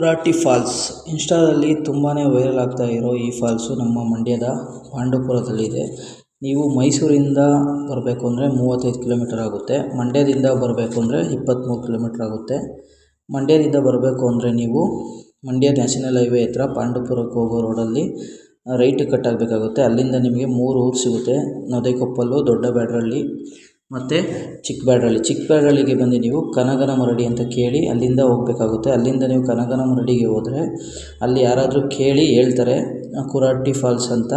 ಕುರಾಟಿ falls. ಇನ್ಸ್ಟಾದಲ್ಲಿ ತುಂಬಾ viral ಆಗ್ತಾ ಇರೋ ಈ ಫಾಲ್ಸು ನಮ್ಮ ಮಂಡ್ಯದ ಪಾಂಡುಪುರದಲ್ಲಿದೆ ನೀವು ಮೈಸೂರಿಂದ ಬರಬೇಕು ಅಂದರೆ ಮೂವತ್ತೈದು ಕಿಲೋಮೀಟರ್ ಆಗುತ್ತೆ. ಮಂಡ್ಯದಿಂದ ಬರಬೇಕು ಅಂದರೆ ಇಪ್ಪತ್ತ್ಮೂರು ಕಿಲೋಮೀಟ್ರ್ ಆಗುತ್ತೆ. ಮಂಡ್ಯದಿಂದ ಬರಬೇಕು ಅಂದರೆ ನೀವು ಮಂಡ್ಯ ನ್ಯಾಷನಲ್ ಹೈವೇ ಹತ್ರ ಪಾಂಡುಪುರಕ್ಕೆ ಹೋಗೋ ರೋಡಲ್ಲಿ ರೈಟ್ ಕಟ್ ಆಗಬೇಕಾಗುತ್ತೆ. ಅಲ್ಲಿಂದ ನಿಮಗೆ ಮೂರು ಊರು ಸಿಗುತ್ತೆ. ನೊದೆಕೊಪ್ಪಲು ದೊಡ್ಡ ಬ್ಯಾಡರಳ್ಳಿ ಮತ್ತು ಚಿಕ್ಕ ಬ್ಯಾಡರಳ್ಳಿ ಚಿಕ್ಕ ಬಂದು ನೀವು ಕನಗನ ಮರಡಿ ಅಂತ ಕೇಳಿ ಅಲ್ಲಿಂದ ಹೋಗಬೇಕಾಗುತ್ತೆ. ಅಲ್ಲಿಂದ ನೀವು ಕನಗನ ಮರಡಿಗೆ ಹೋದರೆ ಅಲ್ಲಿ ಯಾರಾದರೂ ಕೇಳಿ ಹೇಳ್ತಾರೆ ಕುರಾಟಿ ಫಾಲ್ಸ್ ಅಂತ.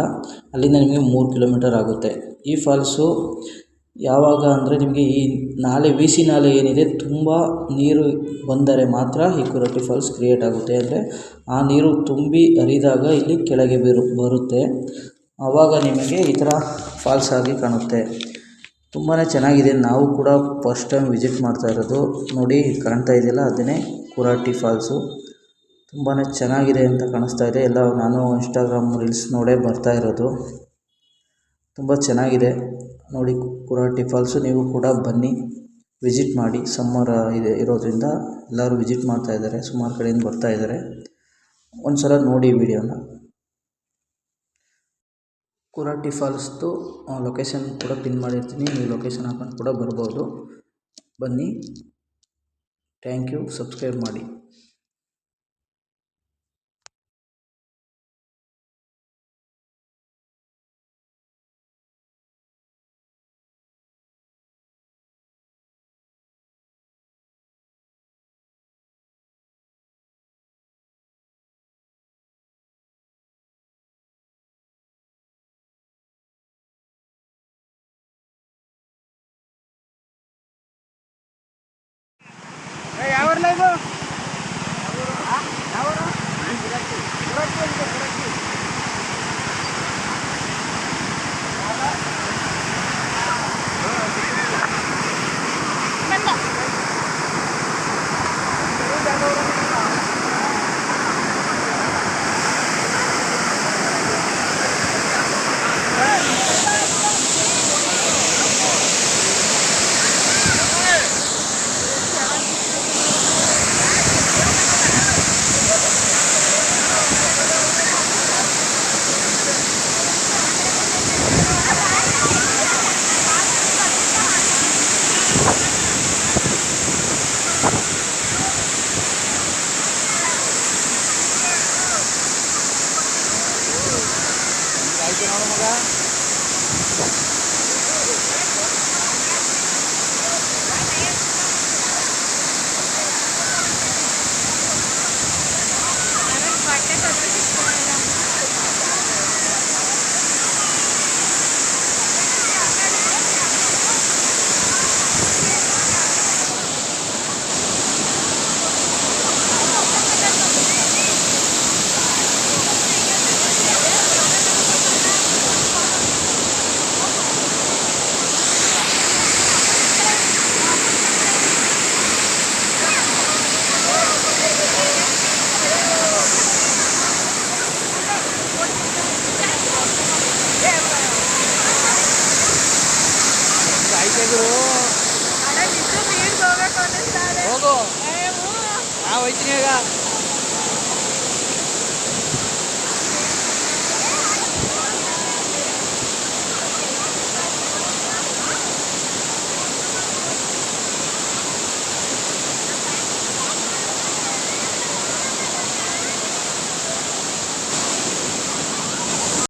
ಅಲ್ಲಿಂದ ನಿಮಗೆ ಮೂರು ಕಿಲೋಮೀಟರ್ ಆಗುತ್ತೆ. ಈ ಫಾಲ್ಸು ಯಾವಾಗ ಅಂದರೆ ನಿಮಗೆ ಈ ನಾಲೆ ವಿ ಸಿ ನಾಲೆ ಏನಿದೆ, ತುಂಬ ನೀರು ಬಂದರೆ ಮಾತ್ರ ಈ ಕುರಾಟಿ ಫಾಲ್ಸ್ ಕ್ರಿಯೇಟ್ ಆಗುತ್ತೆ. ಅಂದರೆ ಆ ನೀರು ತುಂಬಿ ಹರಿದಾಗ ಇಲ್ಲಿ ಕೆಳಗೆ ಬೀರು, ಬರುತ್ತೆ. ಆವಾಗ ನಿಮಗೆ ಈ ಥರ ಫಾಲ್ಸ್ ಆಗಿ ಕಾಣುತ್ತೆ. ತುಂಬಾ ಚೆನ್ನಾಗಿದೆ. ನಾವು ಕೂಡ ಫಸ್ಟ್ ಟೈಮ್ ವಿಸಿಟ್ ಮಾಡ್ತಾ ಇರೋದು. ನೋಡಿ ಕಾಣ್ತಾ ಇದೆಯಲ್ಲ? ಅದನ್ನೇ ಕುರಾಟಿ ಫಾಲ್ಸು ತುಂಬಾ ಚೆನ್ನಾಗಿದೆ ಅಂತ ಕಾಣಿಸ್ತಾ ಇದೆ. ಎಲ್ಲ ನಾನು ಇನ್ಸ್ಟಾಗ್ರಾಮ್ ರೀಲ್ಸ್ ನೋಡೇ ಬರ್ತಾ ಇರೋದು. ತುಂಬ ಚೆನ್ನಾಗಿದೆ. ನೋಡಿ, ಕುರಾಟಿ ಫಾಲ್ಸು ನೀವು ಕೂಡ ಬನ್ನಿ. ವಿಸಿಟ್ ಮಾಡಿ. ಸಮ್ಮರ್ ಇದೆ, ಇರೋದ್ರಿಂದ ಎಲ್ಲರೂ ವಿಸಿಟ್ ಮಾಡ್ತಾ ಇದ್ದಾರೆ. ಸುಮಾರು ಕಡೆಯಿಂದ ಬರ್ತಾ ಇದ್ದಾರೆ. ಒಂದು ಸಲ ನೋಡಿ ವಿಡಿಯೋನ ಕುರಾಟಿ ಫಾಲ್ಸ್ದು ಲೊಕೇಶನ್ ಕೂಡ ಪಿನ್ ಮಾಡಿರ್ತೀನಿ. ನೀವು ಲೊಕೇಶನ್ ಹಾಕೊಂಡು ಕೂಡ ಬರ್ಬೋದು. ಬನ್ನಿ. ಥ್ಯಾಂಕ್ ಯು ಸಬ್ಸ್ಕ್ರೈಬ್ ಮಾಡಿ. よろしくお願いします。ನೋಡು కూడా కొనిస్తారు అవును ఆ వచ్చినాయిగా